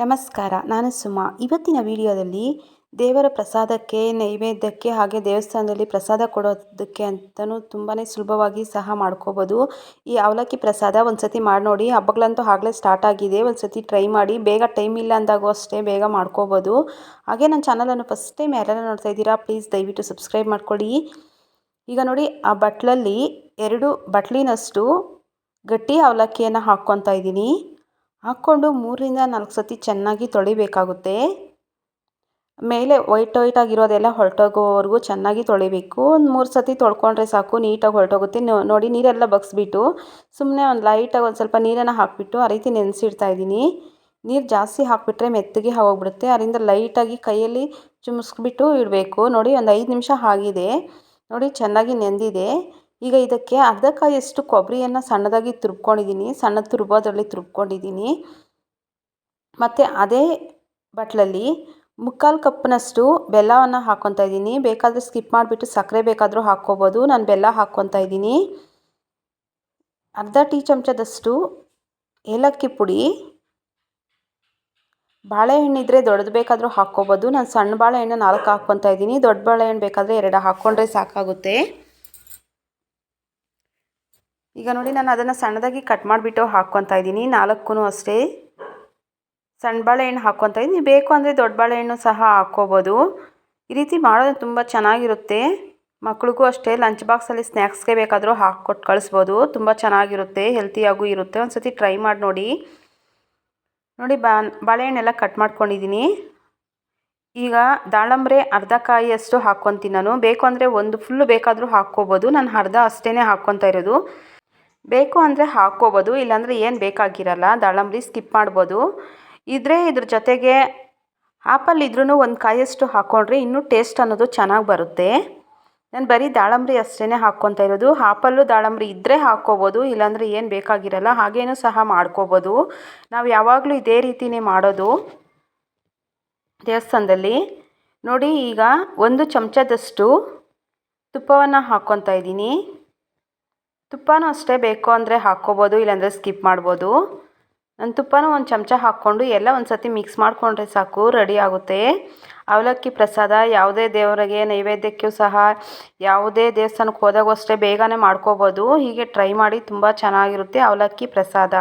ನಮಸ್ಕಾರ, ನಾನು ಸುಮಾ. ಇವತ್ತಿನ ವಿಡಿಯೋದಲ್ಲಿ ದೇವರ ಪ್ರಸಾದಕ್ಕೆ, ನೈವೇದ್ಯಕ್ಕೆ ಹಾಗೆ ದೇವಸ್ಥಾನದಲ್ಲಿ ಪ್ರಸಾದ ಕೊಡೋದಕ್ಕೆ ಅಂತಲೂ ತುಂಬಾ ಸುಲಭವಾಗಿ ಸಹ ಮಾಡ್ಕೋಬೋದು. ಈ ಅವಲಕ್ಕಿ ಪ್ರಸಾದ ಒಂದು ಸತಿ ಮಾಡಿ ನೋಡಿ, ಹಬ್ಬಗಳಂತೂ ಆಗಲೇ ಸ್ಟಾರ್ಟ್ ಆಗಿದೆ. ಒಂದು ಸತಿ ಟ್ರೈ ಮಾಡಿ, ಬೇಗ ಟೈಮ್ ಇಲ್ಲ ಅಂದಾಗೂ ಅಷ್ಟೇ ಬೇಗ ಮಾಡ್ಕೋಬೋದು. ಹಾಗೆ ನನ್ನ ಚಾನಲನ್ನು ಫಸ್ಟ್ ಟೈಮ್ ಯಾರೆಲ್ಲ ನೋಡ್ತಾ ಇದ್ದೀರಾ ಪ್ಲೀಸ್ ದಯವಿಟ್ಟು ಸಬ್ಸ್ಕ್ರೈಬ್ ಮಾಡ್ಕೊಳ್ಳಿ. ಈಗ ನೋಡಿ, ಆ ಬಟ್ಲಲ್ಲಿ ಎರಡು, ಬಟ್ಲಿನಷ್ಟು ಗಟ್ಟಿ ಅವಲಕ್ಕಿಯನ್ನು ಹಾಕ್ಕೊತಾ ಇದ್ದೀನಿ. ಹಾಕ್ಕೊಂಡು ಮೂರರಿಂದ ನಾಲ್ಕು ಸತಿ ಚೆನ್ನಾಗಿ ತೊಳಿಬೇಕಾಗುತ್ತೆ. ಮೇಲೆ ವೈಟ್ ವೈಟ್ ಆಗಿರೋದೆಲ್ಲ ಹೊರಟೋಗೋವರೆಗೂ ಚೆನ್ನಾಗಿ ತೊಳಿಬೇಕು. ಒಂದು ಮೂರು ಸತಿ ತೊಳ್ಕೊಂಡ್ರೆ ಸಾಕು, ನೀಟಾಗಿ ಹೊರಟೋಗುತ್ತೆ. ನೋಡಿ ನೀರೆಲ್ಲ ಬಗ್ಸ್ಬಿಟ್ಟು ಸುಮ್ಮನೆ ಒಂದು ಲೈಟಾಗಿ ಒಂದು ಸ್ವಲ್ಪ ನೀರನ್ನು ಹಾಕಿಬಿಟ್ಟು ಆ ರೀತಿ ನೆನೆಸಿಡ್ತಾ ಇದ್ದೀನಿ. ನೀರು ಜಾಸ್ತಿ ಹಾಕಿಬಿಟ್ರೆ ಮೆತ್ತಗೆ ಹೋಗ್ಬಿಡುತ್ತೆ ಅದರಿಂದ ಲೈಟಾಗಿ ಕೈಯಲ್ಲಿ ಚುಮ್ಸ್ಬಿಟ್ಟು ಇಡಬೇಕು. ನೋಡಿ ಒಂದು ಐದು ನಿಮಿಷ ಆಗಿದೆ. ನೋಡಿ ಚೆನ್ನಾಗಿ ನೆಂದಿದೆ. ಈಗ ಇದಕ್ಕೆ ಅರ್ಧ ಕಾಯಿಯಷ್ಟು ಕೊಬ್ಬರಿಯನ್ನು ಸಣ್ಣದಾಗಿ ತುರ್ಕೊಂಡಿದ್ದೀನಿ ಸಣ್ಣ ತುರ್ಬೋದ್ರಲ್ಲಿ ತುರ್ಕೊಂಡಿದ್ದೀನಿ ಮತ್ತು ಅದೇ ಬಟ್ಲಲ್ಲಿ ಮುಕ್ಕಾಲು ಕಪ್ನಷ್ಟು ಬೆಲ್ಲವನ್ನು ಹಾಕ್ಕೊತಾ ಇದ್ದೀನಿ ಬೇಕಾದರೆ ಸ್ಕಿಪ್ ಮಾಡಿಬಿಟ್ಟು ಸಕ್ಕರೆ ಬೇಕಾದರೂ ಹಾಕ್ಕೋಬೋದು. ನಾನು ಬೆಲ್ಲ ಹಾಕ್ಕೊತಾ ಇದ್ದೀನಿ ಅರ್ಧ ಟೀ ಚಮಚದಷ್ಟು ಏಲಕ್ಕಿ ಪುಡಿ. ಬಾಳೆಹಣ್ಣಿದ್ರೆ ದೊಡ್ಡದು ಬೇಕಾದರೂ ಹಾಕ್ಕೋಬೋದು. ನಾನು ಸಣ್ಣ ಬಾಳೆಹಣ್ಣು ನಾಲ್ಕು ಹಾಕ್ಕೊತಾ ಇದ್ದೀನಿ ದೊಡ್ಡ ಬಾಳೆಹಣ್ಣು ಬೇಕಾದರೆ ಎರಡು ಹಾಕ್ಕೊಂಡ್ರೆ ಸಾಕಾಗುತ್ತೆ. ಈಗ ನೋಡಿ, ನಾನು ಅದನ್ನು ಸಣ್ಣದಾಗಿ ಕಟ್ ಮಾಡಿಬಿಟ್ಟು ಹಾಕ್ಕೊತಾ ಇದ್ದೀನಿ. ನಾಲ್ಕು ಅಷ್ಟೇ. ಸಣ್ಣ ಬಾಳೆಹಣ್ಣು ಹಾಕ್ಕೊತಾ ಇದ್ದೀನಿ. ಬೇಕು ಅಂದರೆ ದೊಡ್ಡ ಬಾಳೆಹಣ್ಣು ಸಹ ಹಾಕ್ಕೋಬೋದು. ಈ ರೀತಿ ಮಾಡೋದು ತುಂಬ ಚೆನ್ನಾಗಿರುತ್ತೆ. ಮಕ್ಳಿಗೂ ಅಷ್ಟೇ ಲಂಚ್ ಬಾಕ್ಸಲ್ಲಿ ಸ್ನ್ಯಾಕ್ಸ್ಗೆ ಬೇಕಾದರೂ ಹಾಕ್ಕೊಟ್ಟು ಕಳಿಸ್ಬೋದು. ತುಂಬ ಚೆನ್ನಾಗಿರುತ್ತೆ ಹೆಲ್ತಿಯಾಗೂ ಇರುತ್ತೆ. ಒಂದು ಸತಿ ಟ್ರೈ ಮಾಡಿ ನೋಡಿ. ನೋಡಿ ಬಾಳೆಹಣ್ಣೆಲ್ಲ ಕಟ್ ಮಾಡ್ಕೊಂಡಿದ್ದೀನಿ. ಈಗ ದಾಳಂಬ್ರೆ ಅರ್ಧ ಕಾಯಿಯಷ್ಟು ಹಾಕ್ಕೊತೀನಿ ನಾನು. ಬೇಕು ಅಂದರೆ ಒಂದು ಫುಲ್ಲು ಬೇಕಾದರೂ ಹಾಕ್ಕೋಬೋದು. ನಾನು ಅರ್ಧ ಅಷ್ಟೇ ಹಾಕ್ಕೊತಾ ಇರೋದು. ಬೇಕು ಅಂದರೆ ಹಾಕ್ಕೋಬೋದು, ಇಲ್ಲಾಂದರೆ ಏನು ಬೇಕಾಗಿರಲ್ಲ, ದಾಳಂಬ್ರಿ ಸ್ಕಿಪ್ ಮಾಡ್ಬೋದು. ಇದ್ರೆ ಇದ್ರ ಜೊತೆಗೆ ಆ್ಯಪಲ್ ಇದ್ರೂ ಒಂದು ಕಾಯಷ್ಟು ಹಾಕ್ಕೊಂಡ್ರೆ ಇನ್ನೂ ಟೇಸ್ಟ್ ಅನ್ನೋದು ಚೆನ್ನಾಗಿ ಬರುತ್ತೆ. ನಾನು ಬರೀ ದಾಳಂಬ್ರಿ ಅಷ್ಟೇ ಹಾಕ್ಕೊತಾ ಇರೋದು. ಹಾಪಲ್ಲು ದಾಳಂಬ್ರಿ ಇದ್ದರೆ ಹಾಕ್ಕೋಬೋದು, ಇಲ್ಲಾಂದರೆ ಏನು ಬೇಕಾಗಿರಲ್ಲ, ಹಾಗೇನೂ ಸಹ ಮಾಡ್ಕೋಬೋದು. ನಾವು ಯಾವಾಗಲೂ ಇದೇ ರೀತಿಯೇ ಮಾಡೋದು ದೇವಸ್ಥಾನದಲ್ಲಿ. ನೋಡಿ ಈಗ ಒಂದು ಚಮಚದಷ್ಟು ತುಪ್ಪವನ್ನು ಹಾಕ್ಕೊತಾ ಇದ್ದೀನಿ. ತುಪ್ಪನೂ ಅಷ್ಟೇ ಬೇಕು ಅಂದರೆ ಹಾಕ್ಕೋಬೋದು, ಇಲ್ಲಾಂದರೆ ಸ್ಕಿಪ್ ಮಾಡ್ಬೋದು. ನಾನು ತುಪ್ಪನೂ ಒಂದು ಚಮಚ ಹಾಕ್ಕೊಂಡು ಎಲ್ಲ ಒಂದು ಸತಿ ಮಿಕ್ಸ್ ಮಾಡಿಕೊಂಡ್ರೆ ಸಾಕು ರೆಡಿ ಆಗುತ್ತೆ. ಅವಲಕ್ಕಿ ಪ್ರಸಾದ, ಯಾವುದೇ ದೇವರಿಗೆ ನೈವೇದ್ಯಕ್ಕೂ ಸಹ, ಯಾವುದೇ ದೇವಸ್ಥಾನಕ್ಕೆ ಹೋದಾಗೂ ಅಷ್ಟೇ ಬೇಗನೆ ಮಾಡ್ಕೋಬೋದು. ಹೀಗೆ ಟ್ರೈ ಮಾಡಿ ತುಂಬ ಚೆನ್ನಾಗಿರುತ್ತೆ ಅವಲಕ್ಕಿ ಪ್ರಸಾದ.